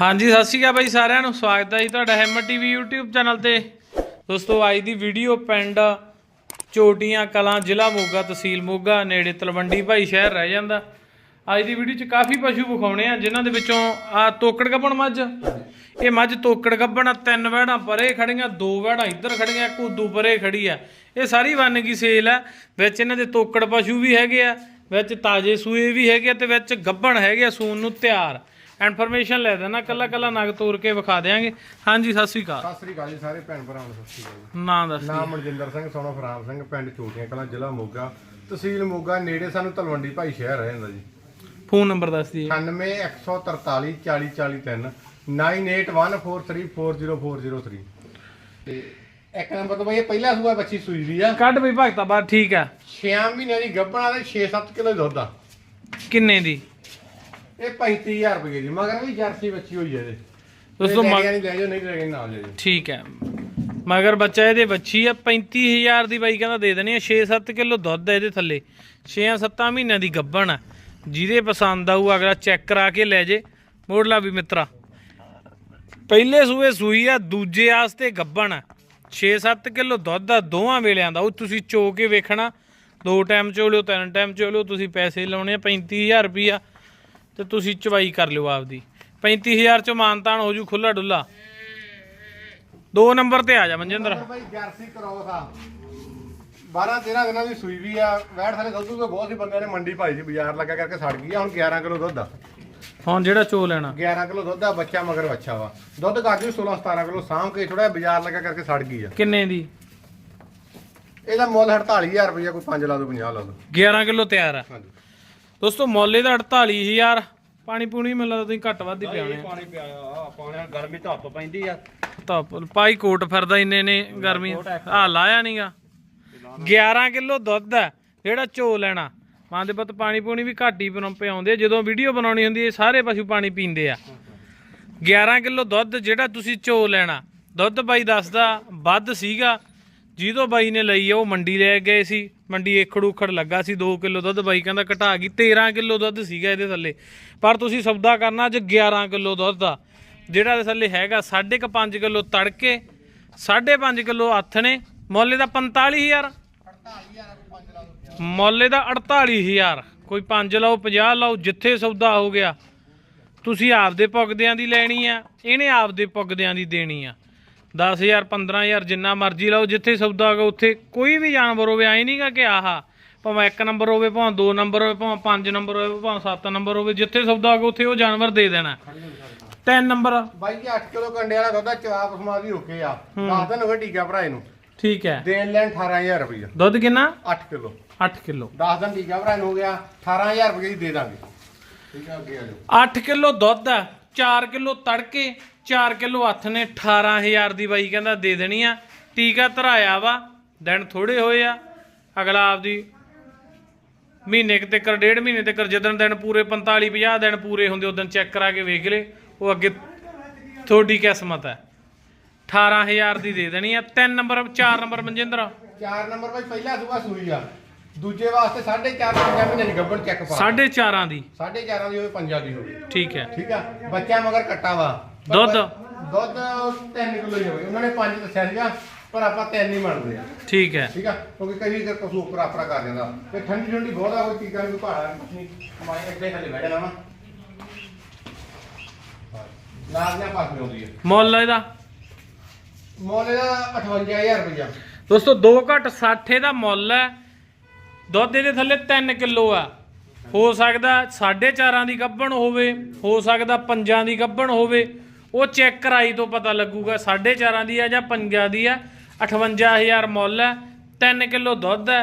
ਹਾਂਜੀ ਸਤਿ ਸ਼੍ਰੀ ਅਕਾਲ ਬਾਈ ਸਾਰਿਆਂ ਨੂੰ। ਸਵਾਗਤ ਹੈ ਜੀ ਤੁਹਾਡਾ ਹੈਮਰ ਟੀਵੀ YouTube ਚੈਨਲ ਤੇ। ਦੋਸਤੋ ਅੱਜ ਦੀ ਵੀਡੀਓ ਪਿੰਡ ਚੋਟੀਆਂ ਕਲਾਂ ਜ਼ਿਲ੍ਹਾ ਮੋਗਾ ਤਹਿਸੀਲ ਮੋਗਾ ਨੇੜੇ ਤਲਵੰਡੀ ਭਾਈ ਸ਼ਹਿਰ ਰਹਿ ਜਾਂਦਾ। ਅੱਜ ਦੀ ਵੀਡੀਓ 'ਚ ਕਾਫੀ ਪਸ਼ੂ ਵਿਖਾਉਣੇ ਆ ਜਿਨ੍ਹਾਂ ਦੇ ਵਿੱਚੋਂ ਆ ਤੋਕੜ ਗੱਬਣ ਮੱਝ। ਇਹ ਮੱਝ ਤੋਕੜ ਗੱਬਣ ਆ, ਤਿੰਨ ਵਹਿੜਾਂ ਪਰੇ ਖੜੀਆਂ ਦੋ ਵਹਿੜਾਂ ਇੱਧਰ ਖੜੀਆਂ ਕੁੱਦੂ ਪਰੇ ਖੜੀ ਆ। ਇਹ ਸਾਰੀ ਵੰਨਗੀ ਸੇਲ ਆ ਵਿੱਚ ਇਹਨਾਂ ਦੇ ਤੋਕੜ ਪਸ਼ੂ ਵੀ ਹੈਗੇ ਆ ਵਿੱਚ ਤਾਜੇ ਸੂਏ ਵੀ ਹੈਗੇ ਆ ਤੇ ਵਿੱਚ ਗੱਬਣ ਹੈਗੇ ਆ ਸੂਣ ਨੂੰ ਤਿਆਰ। ਇਨਫੋਰਮੇਸ਼ਨ ਲੈ ਦੇਣਾ ਕੱਲਾ ਕੱਲਾ ਨਗ ਤੋੜ ਕੇ ਵਿਖਾ ਦੇਾਂਗੇ ਹਾਂਜੀ ਸਤਿ ਸ਼੍ਰੀ ਅਕਾਲ। ਸਤਿ ਸ੍ਰੀ ਅਕਾਲ ਜੀ ਸਾਰੇ ਭੈਣ ਭਰਾਵਾਂ ਨੂੰ ਸਤਿ ਸ੍ਰੀ ਅਕਾਲ ਜੀ। ਨਾਂ ਦੱਸ ਨਾਮ ਮਨਜਿੰਦਰ ਸਿੰਘ ਸੋਨਾ ਫਰਾਮ ਸਿੰਘ ਪਿੰਡ ਚੋਟੀਆਂ ਕਲਾਂ ਜ਼ਿਲ੍ਹਾ ਮੋਗਾ। ਤਹਿਸੀਲ ਮੋਗਾ ਨੇੜੇ ਸਾਨੂੰ ਤਲਵੰਡੀ ਭਾਈ ਸ਼ਹਿਰ ਰਹਿ ਜਾਂਦਾ ਜੀ। ਫੋਨ ਨੰਬਰ ਦੱਸ ਦਈਏ 9143 4043 9814340403 ਤੇ ਇੱਕ ਨੰਬਰ ਤੋਂ ਬਈ ਇਹ ਪਹਿਲਾ ਸੂਆ ਬੱਚੀ ਸੂਈ ਦੀ ਆ। ਕੱਢ ਬਈ ਭਗਤਾ ਬਾਹਰ ਠੀਕ ਆ 6 ਮਹੀਨਿਆਂ ਦੀ ਗੱਭਣਾ ਤੇ 6-7 ਕਿਲੋ ਦੁੱਧ ਆ। ਕਿੰਨੇ ਦੀ? ਇਹ 35000 ਰੁਪਏ ਦੀ ਮਗਰ ਵੀ ਜਰਸੀ ਬੱਚੀ ਹੋਈ ਹੈ ਇਹਦੇ। ਦੋਸਤੋ ਦੋਸਤੋ ਮਗ- ਨਹੀਂ ਲੈ ਜਾਓ ਨਹੀਂ ਲੈ ਜਾਓ ਨਾਲ ਲੈ ਜਾਓ। ਠੀਕ ਹੈ। ਮਗਰ ਬੱਚਾ ਇਹਦੇ ਬੱਚੀ ਆ 35000 ਦੀ ਬਾਈ ਕਹਿੰਦਾ ਦੇ ਦੇਣੀ ਆ 6-7 ਕਿਲੋ ਦੁੱਧ ਆ ਇਹਦੇ ਥੱਲੇ। 6-7 ਮਹੀਨਿਆਂ ਦੀ ਗੱਭਣ ਆ। ਜਿਹਦੇ ਪਸੰਦ ਆਊ ਅਗਲਾ ਚੈੱਕ ਕਰਾ ਕੇ ਲੈ ਜੇ। ਮੋੜਲਾ ਵੀ ਮਿੱਤਰਾ। ਪਹਿਲੇ ਸੂਏ ਸੂਈ ਆ ਦੂਜੇ ਆਸਤੇ ਗੱਭਣ ਆ। 6-7 ਕਿਲੋ ਦੁੱਧ ਆ ਦੋਵਾਂ ਵੇਲਿਆਂ ਦਾ। ਉਹ ਤੁਸੀਂ ਚੋ ਕੇ ਵੇਖਣਾ। ਦੋ ਟਾਈਮ ਚੋ ਲਿਓ ਤਿੰਨ ਟਾਈਮ ਚੋ ਲਿਓ ਤੁਸੀਂ ਪੈਸੇ ਲਾਉਣੇ ਆ 35000 ਰੁਪਿਆ ਤੇ ਤੁਸੀਂ ਚਵਾਈ ਕਰ ਲਿਓ ਆਪਦੀ। 35000 ਚ ਮਾਨਤਾਨ ਹੋ ਜੂ ਖੁੱਲਾ ਡੁੱਲਾ ਦੋ ਨੰਬਰ ਤੇ ਆ ਜਾ ਮਨਜਿੰਦਰ। ਨੰਬਰ ਭਾਈ ਜਰਸੀ ਕਰੋਸ ਆ 12 13 ਦਿਨਾਂ ਦੀ ਸੂਈ ਵੀ ਆ। ਵੈਟ ਥਲੇ ਦੁੱਧ ਤੋਂ ਬਹੁਤ ਸੀ ਬੰਦਿਆਂ ਨੇ ਮੰਡੀ ਭਾਈ ਸੀ ਬਾਜ਼ਾਰ ਲੱਗਾ ਕਰਕੇ ਸੜ ਗਈ ਆ। ਹੁਣ 11 ਕਿਲੋ ਦੁੱਧ ਆ। ਹੁਣ ਜਿਹੜਾ ਚੋ ਲੈਣਾ। 11 ਕਿਲੋ ਦੁੱਧ ਆ ਬੱਚਾ ਮਗਰ ਬੱਚਾ ਵਾ। ਦੁੱਧ ਵੀ 16 17 ਕਿਲੋ ਸਾਂਭ ਕੇ ਥੋੜਾ ਬਾਜ਼ਾਰ ਲੱਗਾ ਕਰਕੇ ਸੜ ਗਈ ਆ। ਕਿੰਨੇ ਦੀ? ਇਹਦਾ ਮੁੱਲ 48000 ਰੁਪਇਆ ਕੋਈ 5 ਲਾ ਦੋ 50 ਲਾ ਦੋ। 11 ਕਿਲੋ ਤਿਆਰ ਆ। ਹਾਂਜੀ। ਦੋਸਤੋ ਮੌਲੇ ਦਾ 48000 ਪਾਣੀ ਪੂਣੀ ਮੈਨੂੰ ਲੱਗਦਾ ਤੁਸੀਂ ਘੱਟ ਵੱਧ ਹੀ ਪਿਆਣੇ ਆ। ਪਾਣੀ ਪਿਆ ਆ ਪਾਣੀ ਗਰਮੀ ਧੁੱਪ ਪੈਂਦੀ ਆ। ਤਾਂ ਪਾਈ ਕੋਟ ਫਿਰਦਾ ਇੰਨੇ ਨੇ ਗਰਮੀ ਆ ਲਾਇਆ ਨਹੀਂਗਾ 11 ਕਿਲੋ ਦੁੱਧ ਆ ਜਿਹੜਾ ਚੋ ਲੈਣਾ। ਮਾਂ ਦੇ ਪੁੱਤ ਪਾਣੀ ਪੂਣੀ ਵੀ ਘੱਟ ਹੀ ਬਣਾ- ਪਿਆਉਂਦੇ ਆ। ਜਦੋਂ ਵੀਡੀਓ ਬਣਾਉਣੀ ਹੁੰਦੀ ਹੈ ਸਾਰੇ ਪਸ਼ੂ ਪਾਣੀ ਪੀਂਦੇ ਆ। 11 ਕਿਲੋ ਦੁੱਧ ਜਿਹੜਾ ਤੁਸੀਂ ਚੋ ਲੈਣਾ। ਦੁੱਧ ਬਾਈ ਦੱਸਦਾ ਵੱਧ ਸੀਗਾ। ਜਿਹਦੋਂ ਬਾਈ ਨੇ ਲਈ ਆ, ਉਹ ਮੰਡੀ ਲੈ ਗਏ ਸੀ। ਮੰਡੀ ਏਖੜ ਉਖੜ ਲੱਗਾ ਸੀ 2 ਕਿਲੋ ਦੁੱਧ। ਬਾਈ ਕਹਿੰਦਾ ਘਟਾ ਗਈ 13 ਕਿਲੋ ਦੁੱਧ ਸੀਗਾ ਇਹਦੇ ਥੱਲੇ। ਪਰ ਤੁਸੀਂ ਸੌਦਾ ਕਰਨਾ, ਅੱਜ 11 ਕਿਲੋ ਦੁੱਧ ਦਾ। ਜਿਹੜਾ ਇਹਦੇ ਥੱਲੇ ਹੈਗਾ 5.5 ਕਿਲੋ ਤੜਕੇ 5.5 ਕਿਲੋ ਹੱਥ ਨੇ। ਮੁੱਲ ਦਾ 45000 ਮੁੱਲ ਦਾ 48000 ਕੋਈ 5 ਲਾਓ 50 ਲਾਓ, ਜਿੱਥੇ ਸੌਦਾ ਹੋ ਗਿਆ। ਤੁਸੀਂ ਆਪਦੇ ਪੁੱਗਦਿਆਂ ਦੀ ਲੈਣੀ ਆ, ਇਹਨੇ ਆਪਦੇ ਪੁੱਗਦਿਆਂ ਦੀ ਦੇਣੀ ਆ। 10000 15000 ਜਿੰਨਾ ਮਰਜ਼ੀ ਲਾਓ ਜਿੱਥੇ ਸੌਦਾ ਹੋਗਾ ਉੱਥੇ। ਕੋਈ ਵੀ ਜਾਨਵਰ ਹੋਵੇ ਐ ਨਹੀਂਗਾ ਕਿ ਆਹਾ ਭਾਵੇਂ ਇੱਕ ਨੰਬਰ ਹੋਵੇ ਭਾਵੇਂ ਦੋ ਨੰਬਰ ਹੋਵੇ ਭਾਵੇਂ ਪੰਜ ਨੰਬਰ ਹੋਵੇ ਭਾਵੇਂ ਸੱਤ ਨੰਬਰ ਹੋਵੇ ਜਿੱਥੇ ਸੌਦਾ ਹੋਗਾ ਉੱਥੇ ਉਹ ਜਾਨਵਰ ਦੇ ਦੇਣਾ। ਤਿੰਨ ਨੰਬਰ। ਬਾਈ ਜੀ 8 ਕਿਲੋ ਕੰਡੇ ਵਾਲਾ ਦੁੱਧ ਆ ਚਵਾਪ ਸਮਾਦੀ ਓਕੇ ਆ। 10 ਦਿਨ ਹੋ ਗਏ ਟੀਕਾ ਭਰਾਏ ਨੂੰ। ਠੀਕ ਹੈ। ਦੇਣ ਲੈਣ 18000 ਰੁਪਇਆ ਦੁੱਧ ਕਿੰਨਾ? 8 ਕਿਲੋ। 8 ਕਿਲੋ। 10 ਦਿਨ ਟੀਕਾ ਭਰਾਏ ਨੂੰ ਹੋ ਗਿਆ 18000 ਰੁਪਏ ਦੀ ਦੇ ਦਾਂਗੇ। ਠੀਕ ਆ ਅੱਗੇ ਆ ਜਾਓ। 8 ਕਿਲੋ ਦੁੱਧ ਆ 4 ਕਿਲੋ ਤੜਕੇ 4 ਕਿਲੋ ਹੱਥ ਨੇ 18000 ਦੀ ਬਾਈ ਕਹਿੰਦਾ ਦੇ ਦੇਣੀ ਆ। ਟੀਕਾ ਧਰਾਇਆ ਵਾ ਦਿਨ ਥੋੜੇ ਹੋਏ ਆ। ਅਗਲਾ ਆਪਦੀ ਮਹੀਨੇ ਕੁ ਤੱਕ ਡੇਢ ਮਹੀਨੇ ਤੱਕ ਜਦੋਂ ਦਿਨ ਪੂਰੇ 45 50 ਦਿਨ ਪੂਰੇ ਹੁੰਦੇ ਉਦੋਂ ਚੈੱਕ ਕਰਾ ਕੇ ਵੇਖ ਲੇ। ਉਹ ਅੱਗੇ ਤੁਹਾਡੀ ਕਿਸਮਤ ਹੈ 18000 ਦੀ ਦੇ ਦੇਣੀ ਆ। 3 ਨੰਬਰ 4 ਨੰਬਰ ਮਨਜਿੰਦਰ। 4 ਨੰਬਰ ਭਾਈ ਪਹਿਲਾ ਸੂਆ ਸੂਈ ਆ। ਦੂਜੇ ਵਾਸਤੇ 4.5 5 ਮਹੀਨੇ ਦੀ ਗੱਬੜ ਚੈੱਕ ਪਾ। 4.5 ਦੀ। 4.5 ਦੀ ਹੋਵੇ 5 ਦੀ ਹੋਵੇ। ਠੀਕ ਹੈ। ਠੀਕ ਆ? ਬੱਚਾ ਮਗਰ ਕੱਟਾ ਵਾ। ਦੁੱਧ? ਦੁੱਧ 3 ਕਿਲੋ ਹੀ ਹੋਵੇ। ਉਹਨਾਂ ਨੇ 5 ਦੱਸਿਆ ਸੀਗਾ ਪਰ ਆਪਾਂ 3 ਹੀ ਮੰਨਦੇ ਆ। ਠੀਕ ਹੈ। ਠੀਕ ਆ? ਕਿਉਂਕਿ ਕਈ ਵਾਰ ਕਸੂ ਉੱਪਰ ਆਪਰਾ ਕਰ ਜਾਂਦਾ। ਤੇ ਠੰਡੀ ਠੰਡੀ ਬਹੁਤ ਆ ਕੋਈ ਟੀਕਾ ਨਹੀਂ ਭਾੜਾ ਕੁਛ ਨਹੀਂ। ਮਾਈ ਅੱਗੇ ਥੱਲੇ ਬਹਿ ਜਾਣਾ ਨਾਲ ਨਾਲ ਪਾਸ ਆਉਂਦੀ ਹੈ ਮੁੱਲ ਇਹਦਾ? ਮੁੱਲ ਇਹਦਾ 58000 ਰੁਪਇਆ ਦੋਸਤੋ 2 ਘੱਟ 60 ਦਾ ਮੁੱਲ ਹੈ। ਦੁੱਧ ਇਹਦੇ ਥੱਲੇ 3 ਕਿਲੋ ਆ। ਹੋ ਸਕਦਾ 4.5 ਦੀ ਗੱਭਣ ਹੋਵੇ ਹੋ ਸਕਦਾ ਪੰਜਾਂ ਦੀ ਗੱਭਣ ਹੋਵੇ। ਉਹ ਚੈੱਕ ਕਰਾਈ ਤੋਂ ਪਤਾ ਲੱਗੂਗਾ 4.5 ਦੀ ਆ ਜਾਂ ਪੰਜਾਂ ਦੀ ਆ 58000 ਮੁੱਲ ਹੈ 3 ਕਿਲੋ ਦੁੱਧ ਹੈ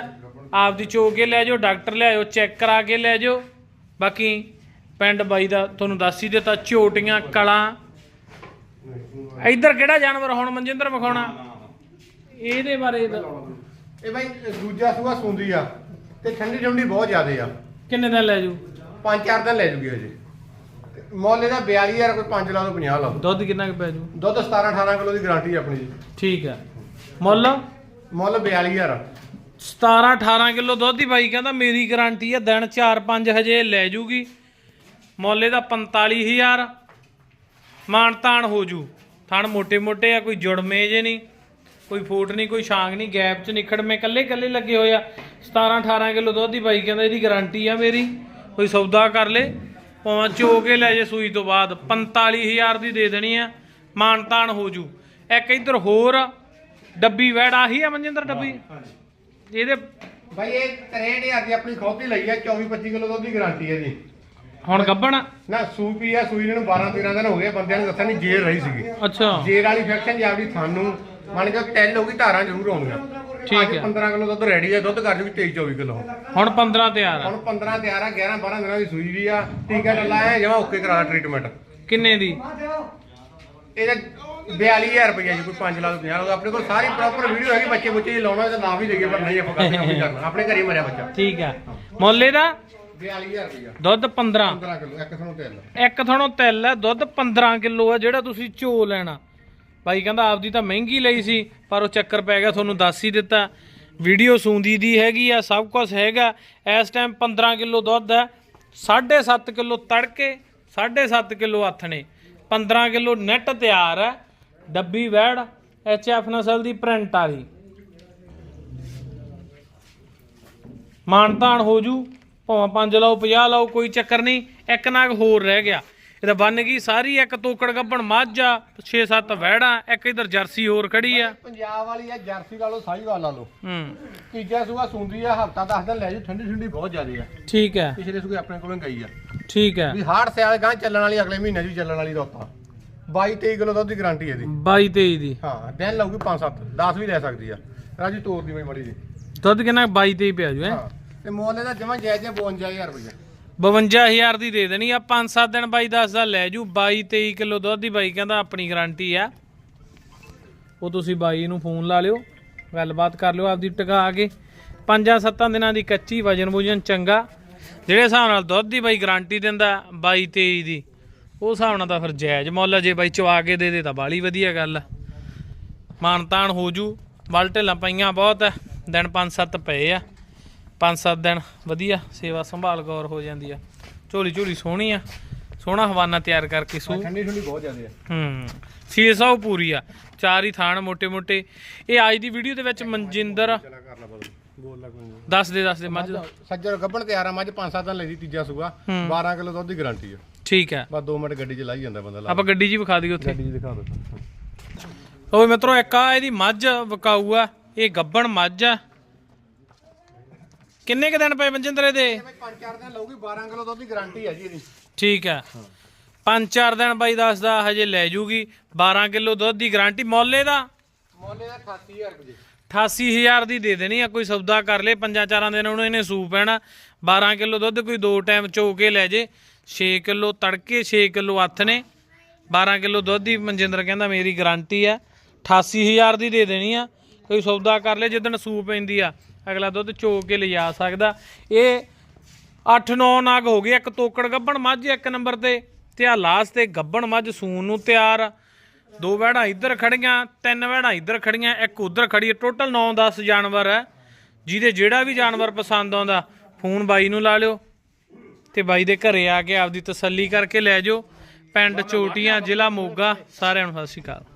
ਆਪਦੀ ਚੋ ਕੇ ਲੈ ਜਾਓ ਡਾਕਟਰ ਲਿਆਇਓ ਚੈੱਕ ਕਰਾ ਕੇ ਲੈ ਜਾਓ। ਬਾਕੀ ਪਿੰਡ ਬਾਈ ਦਾ ਤੁਹਾਨੂੰ ਦੱਸ ਹੀ ਦਿੱਤਾ ਝੋਟੀਆਂ ਕਲਾਂ। ਇੱਧਰ ਕਿਹੜਾ ਜਾਨਵਰ ਹੁਣ ਮਨਜਿੰਦਰ ਵਿਖਾਉਣਾ? ਇਹਦੇ ਬਾਰੇ ਇਹ ਬਾਈ ਦੂਜਾ ਸੂਆ ਸੁੰਦੀ ਆ ਤੇ ਠੰਡੀ ਠੰਡੀ ਬਹੁਤ ਜ਼ਿਆਦੇ ਆ। ਕਿੰਨੇ ਦਿਨ ਲੈ ਜੂ ਪੰਜ ਚਾਰ ਦਿਨ ਲੈ ਜੂਗੀ ਹਜੇ। ਮੁੱਲ ਇਹਦਾ 42000 ਕੋਈ 5 ਲਾ ਦੋ 50 ਲਾ ਦੁੱਧ ਕਿੰਨਾ ਕੁ ਪੈ ਜੂ? ਦੁੱਧ 17 18 ਕਿਲੋ ਦੀ ਗਾਰੰਟੀ ਆਪਣੀ ਜੀ। ਠੀਕ ਹੈ ਮੁੱਲ? ਮੁੱਲ 42000 17 18 ਕਿਲੋ ਦੁੱਧ ਦੀ ਬਾਈ ਕਹਿੰਦਾ ਮੇਰੀ ਗਾਰੰਟੀ ਹੈ ਦਿਨ 4 5 ਹਜੇ ਲੈ ਜੂਗੀ। ਮੁੱਲ ਇਹਦਾ 45000 ਮਾਨ ਤਾਨ ਹੋ ਜੂ। ਥਣ ਮੋٹے ਮੋٹے ਆ ਕੋਈ ਜੁੜਮੇ ਜੇ ਨਹੀਂ। ਕੋਈ ਫੋਟ ਨਹੀਂ ਕੋਈ ਸ਼ਾਂਗ ਨਹੀਂ ਗੈਪ 'ਚ ਨਿਖੜਵੇਂ ਕੱਲੇ ਕੱਲੇ ਲੱਗੇ ਹੋਏ ਆ। 17 18 ਕਿਲੋ ਦੁੱਧ ਦੀ ਬਾਈ ਕਹਿੰਦਾ ਇਹਦੀ ਗਰੰਟੀ ਆ ਮੇਰੀ। ਕੋਈ ਸੌਦਾ ਕਰ ਲੈ। ਭਾਵੇਂ ਚੋ ਕੇ ਲੈ ਜੇ ਸੂਈ ਤੋਂ ਬਾਅਦ 45000 ਦੀ ਦੇ ਦੇਣੀ ਆ ਮਾਣ ਤਾਣ ਹੋ ਜੂ। ਇੱਕ ਇੱਧਰ ਹੋਰ ਡੱਬੀ ਵੈੜ ਆਹੀ ਆ ਮਨਜਿੰਦਰ ਡੱਬੀ? ਇਹਦੇ ਬਾਈ ਇਹ 63000 ਦੀ ਆਪਣੀ ਖੋਤੀ ਲਈ ਆ 24 25 ਕਿਲੋ ਦੁੱਧ ਦੀ ਗਾਰੰਟੀ ਹੈ ਜੀ। ਹੁਣ ਗੱਬਣ? ਨਾ ਸੂਪੀ ਆ ਸੂਈ ਨੂੰ 12 13 ਦਿਨ ਹੋ ਗਏ ਬੰਦਿਆਂ ਨੇ ਦੱਸਿਆ ਨਹੀਂ ਜੇਰ ਰਹੀ ਸੀਗੀ। ਅੱਛਾ। ਜੇਰ ਵਾਲੀ ਇਨਫੈਕਸ਼ਨ ਜਾਵੜੀ ਤੁਹਾਨੂੰ ਮੰਨ ਕੇ ਟੈਲ ਹੋਊਗੀ ਧਾਰਾਂ ਜ਼ਰੂਰ ਆਉਣਗੀਆਂ ਠੀਕ ਹੈ। 15 ਕਿਲੋ ਦੁੱਧ ਰੈਡੀ ਹੈ ਦੁੱਧ ਕਰ ਜੂਗੀ 23 24 ਕਿਲੋ। ਹੁਣ 15 ਤਿਆਰ ਆ। ਹੁਣ 15 ਤਿਆਰ ਆ 11 12 ਦਿਨਾਂ ਦੀ ਸੂਈ ਵੀ ਆ। ਟੀਕਾ ਲੱਲਾ ਹੈ ਜਮਾ ਓਕੇ ਕਰਾ ਟ੍ਰੀਟਮੈਂਟ ਕਿੰਨੇ ਦੀ? ਇਹਦਾ 42000 ਰੁਪਏ ਜੀ ਕੋਈ 5 ਲੱਖ 50 ਲੱਖ ਆਪਣੇ ਕੋਲ ਸਾਰੀ ਪ੍ਰੋਪਰ ਵੀਡੀਓ ਹੈਗੀ ਬੱਚੇ ਬੱਚੇ ਜੀ ਲਾਉਣਾ ਤੇ ਨਾਮ ਵੀ ਦੇਈਏ ਪਰ ਨਹੀਂ ਆਪਾਂ ਕਰਦੇ ਕੰਮ ਨਹੀਂ ਕਰਨਾ। ਆਪਣੇ ਘਰੇ ਮਰਿਆ ਬੱਚਾ। ਠੀਕ ਆ। ਮੁੱਲ ਇਹਦਾ? 42000 ਰੁਪਏ ਦੁੱਧ 15 15 ਕਿਲੋ ਇੱਕ ਸਾਨੂੰ ਤੇਲ। ਇੱਕ ਥਣੋਂ ਤਿਲ ਹੈ ਦੁੱਧ 15 ਕਿਲੋ ਆ ਜਿਹੜਾ ਤੁਸੀਂ ਝੋ ਲੈਣਾ। ਬਾਈ ਕਹਿੰਦਾ ਆਪਦੀ ਤਾਂ ਮਹਿੰਗੀ ਲਈ ਸੀ, ਪਰ ਉਹ ਚੱਕਰ ਪੈ ਗਿਆ, ਤੁਹਾਨੂੰ ਦੱਸ ਹੀ ਦਿੱਤਾ। ਵੀਡੀਓ ਸੂੰਦੀ ਦੀ ਹੈਗੀ ਆ, ਸਭ ਕੁਝ ਹੈਗਾ। ਇਸ ਟਾਈਮ 15 ਕਿਲੋ ਦੁੱਧ ਹੈ 7.5 ਕਿਲੋ ਤੜਕੇ 7.5 ਕਿਲੋ ਆਥਣੇ। 15 ਕਿਲੋ ਨੈਟ ਤਿਆਰ ਹੈ, ਡੱਬੀ ਵੈੜ ਐਚ ਐਫ ਨਸਲ ਦੀ ਪ੍ਰਿੰਟ ਵਾਲੀ। ਮਾਨਤਾਨ ਹੋ ਜੂ, ਭਾਵੇਂ 5 ਲਾਓ 50 ਲਾਓ, ਕੋਈ ਚੱਕਰ ਨਹੀਂ, ਇੱਕ ਨਾਗ ਹੋਰ ਰਹਿ ਗਿਆ। ਇਹਦਾ ਬਣ ਗਈ ਸਾਰੀ ਇੱਕ ਤੋਕੜ ਗੱਬਣ ਮੱਝ ਆ 6-7 ਵਹਿੜਾਂ ਇੱਕ ਇਧਰ ਜਰਸੀ ਹੋਰ ਖੜੀ ਆ। ਪੰਜਾਬ ਵਾਲੀ ਆ ਜਰਸੀ ਲਾ ਲਓ ਸਾਈਵਾਲ ਲਾ ਲਓ। ਹੂੰ। ਤੀਜਾ ਸੂਆ ਸੁੰਦੀ ਆ ਹਫਤਾ 10 ਦਿਨ ਲੈ ਜੂ ਠੰਡੀ ਠੰਡੀ ਬਹੁਤ ਜ਼ਿਆਦੀ ਆ। ਠੀਕ ਹੈ। ਪਿਛਲੇ ਸੂਏ ਆਪਣੇ ਕੋਲੋਂ ਗਈ ਆ। ਠੀਕ ਹੈ। ਵੀ ਹਾਰਟ ਸਿਆਲ ਗਾਂ ਚੱਲਣ ਵਾਲੀ ਅਗਲੇ ਮਹੀਨੇ ਵੀ ਚੱਲਣ ਵਾਲੀ ਰੋਤਾ 22 23 ਕਿਲੋ ਦੁੱਧ ਦੀ ਗਾਰੰਟੀ ਹੈ ਦੀ 22 23 ਦੀ। ਹਾਂ ਦਿਨ ਲਾਊਗੀ 5-7 10 ਵੀ ਲੈ ਸਕਦੀ ਆ। ਰਾਜੂ ਤੋਰ ਦੀ ਬਈ ਮੜੀ ਜੀ। ਦੁੱਧ ਕਿੰਨਾ 22 23 ਪਿਆ ਜੂ ਹੈ? ਤੇ ਮੁੱਲ ਇਹਦਾ ਜਮਾ ਜਾਇਜ਼ ਹੈ 52000 ਰੁਪਏ 52000 ਦੀ ਦੇ ਦੇਣੀ ਆ 5-7 ਦਿਨ ਬਾਈ 10 ਦਾ ਲੈ ਜੂ 22 23 ਕਿਲੋ ਦੁੱਧ ਦੀ ਬਾਈ ਕਹਿੰਦਾ ਆਪਣੀ ਗਾਰੰਟੀ ਆ। ਉਹ ਤੁਸੀਂ ਬਾਈ ਨੂੰ ਫੋਨ ਲਾ ਲਿਓ, ਗੱਲਬਾਤ ਕਰ ਲਿਓ ਆਪਦੀ ਟਿਕਾ ਕੇ। ਪੰਜਾਂ ਸੱਤਾਂ ਦਿਨਾਂ ਦੀ ਕੱਚੀ ਵਜਨ ਵੁਜਨ ਚੰਗਾ। ਜਿਹੜੇ ਹਿਸਾਬ ਨਾਲ ਦੁੱਧ ਦੀ ਬਾਈ ਗਾਰੰਟੀ ਦਿੰਦਾ 22 23 ਦੀ, ਉਹ ਹਿਸਾਬ ਨਾਲ ਤਾਂ ਫਿਰ ਜਾਇਜ਼ ਮੁੱਲ ਜੇ ਬਾਈ ਚਵਾ ਕੇ ਦੇ ਦੇ ਤਾਂ ਬਾਲੀ ਵਧੀਆ ਗੱਲ ਆ। ਮਾਨਤਾਨ ਹੋ ਜੂ ਵੱਲ ਢਿੱਲਾਂ ਪਈਆਂ ਬਹੁਤ ਦਿਨ 5-7 ਪਏ ਆ। 5-7 ਦਿਨ ਵਧੀਆ ਸੇਵਾ ਸੰਭਾਲ ਗੌਰ ਹੋ ਜਾਂਦੀ ਆ। ਝੋਲੀ ਝੋਲੀ ਸੋਹਣੀ ਆ। ਸੋਹਣਾ ਹਵਾਨਾ ਤਿਆਰ ਕਰਕੇ ਸੂ। ਠੰਡੀ ਠੰਡੀ ਬਹੁਤ ਜ਼ਿਆਦਾ ਆ। ਹੂੰ 600 ਪੂਰੀ ਆ। ਚਾਰ ਹੀ ਥਾਣ ਮੋٹے ਮੋٹے ਇਹ ਅੱਜ ਦੀ ਵੀਡੀਓ ਦੇ ਵਿੱਚ ਮਨਜਿੰਦਰ ਦੱਸ ਦੇ ਦੱਸ ਦੇ ਮੱਝ ਦਾ। ਸੱਜਰ ਤਿਆਰ ਆ ਮੱਝ 5-7 ਦਿਨ ਲਈ ਤੀਜਾ ਸੂਗਾ 12 ਕਿਲੋ ਦੁੱਧ ਦੀ ਗਾਰੰਟੀ ਆ। ਠੀਕ ਹੈ ਬਸ 2 ਮਿੰਟ ਗੱਡੀ 'ਚ ਲਾਈ ਜਾਂਦਾ ਬੰਦਾ ਆਪਾਂ ਗੱਡੀ ਜੀ ਵਿਖਾ ਦਈਏ ਉੱਥੇ। ਗੱਡੀ ਜੀ ਦਿਖਾ ਦਿਓ। ਓਏ ਮਿੱਤਰੋ ਇੱਕ ਆ ਇਹਦੀ ਮੱਝ ਵਿਕਾਊ ਆ। ਇਹ ਗੱਬਣ ਮੱਝ ਆ। ਕਿੰਨੇ ਕ ਦਿਨ ਪਏ ਮਨਜਿੰਦਰ ਇਹਦੇ ਬਈ 5-4 ਦਿਨ ਲਊਗੀ 12 ਕਿਲੋ ਦੁੱਧ ਦੀ ਗਾਰੰਟੀ ਆ ਜੀ ਇਹਦੀ। ਠੀਕ ਹੈ ਪੰਜ ਚਾਰ ਦਿਨ ਬਾਈ ਦੱਸਦਾ ਹਜੇ ਲੈ ਜੂਗੀ। 12 ਕਿਲੋ ਦੁੱਧ ਦੀ ਗਾਰੰਟੀ ਮੌਲੇ ਦਾ ਮੁੱਲ ਇਹਦਾ 38000 ਰੁਪਏ। 88000 ਦੀ ਦੇ ਦੇਣੀ ਆ ਕੋਈ ਸੌਦਾ ਕਰ ਲੇ ਪੰਜਾਂ ਚਾਰਾਂ ਦਿਨ ਉਹਨੂੰ ਇਹਨੇ ਸੂ ਪੈਣਾ। 12 ਕਿਲੋ ਦੁੱਧ ਕੋਈ ਦੋ ਟਾਈਮ ਚੋ ਕੇ ਲੈ ਜੇ। 6 ਕਿਲੋ ਤੜਕੇ 6 ਕਿਲੋ ਹੱਥ ਨੇ। 12 ਕਿਲੋ ਦੁੱਧ ਦੀ ਮਨਜਿੰਦਰ ਕਹਿੰਦਾ ਮੇਰੀ ਗਾਰੰਟੀ ਆ। 88000 ਦੀ ਦੇ ਦੇਣੀ ਆ। ਕੋਈ ਸੌਦਾ ਕਰ ਲੇ ਜਿੱਦਣ ਸੂ ਪੈਂਦੀ ਆ। ਅਗਲਾ ਦੁੱਧ ਚੋ ਕੇ ਲਿਜਾ ਸਕਦਾ। ਇਹ 8-9 ਨਾਗ ਹੋ ਗਏ, ਇੱਕ ਤੋਕੜ ਗੱਬਣ ਮੱਝ, ਇੱਕ ਨੰਬਰ ਤੇ ਤੇ ਆ ਲਾਸ ਤੇ ਗੱਬਣ ਮੱਝ ਸੂਣ ਨੂੰ ਤਿਆਰ। ਆ। ਦੋ ਵਹਿੜਾਂ ਇੱਧਰ ਖੜੀਆਂ, ਤਿੰਨ ਵਹਿੜਾਂ ਇੱਧਰ ਖੜੀਆਂ, ਇੱਕ ਉੱਧਰ ਖੜੀ ਹੈ। ਟੋਟਲ 9-10 ਜਾਨਵਰ ਹੈ। ਜਿਹਦੇ ਜਿਹੜਾ ਵੀ ਜਾਨਵਰ ਪਸੰਦ ਆਉਂਦਾ, ਫੋਨ ਬਾਈ ਨੂੰ ਲਾ ਲਿਓ ਤੇ ਬਾਈ ਦੇ ਘਰੇ ਆ ਕੇ ਆਪਦੀ ਤਸੱਲੀ ਕਰਕੇ ਲੈ ਜਾਓ। ਪਿੰਡ ਚੋਟੀਆਂ, ਜ਼ਿਲ੍ਹਾ ਮੋਗਾ, ਸਾਰਿਆਂ ਨੂੰ ਸਤਿ ਸ਼੍ਰੀ ਅਕਾਲ।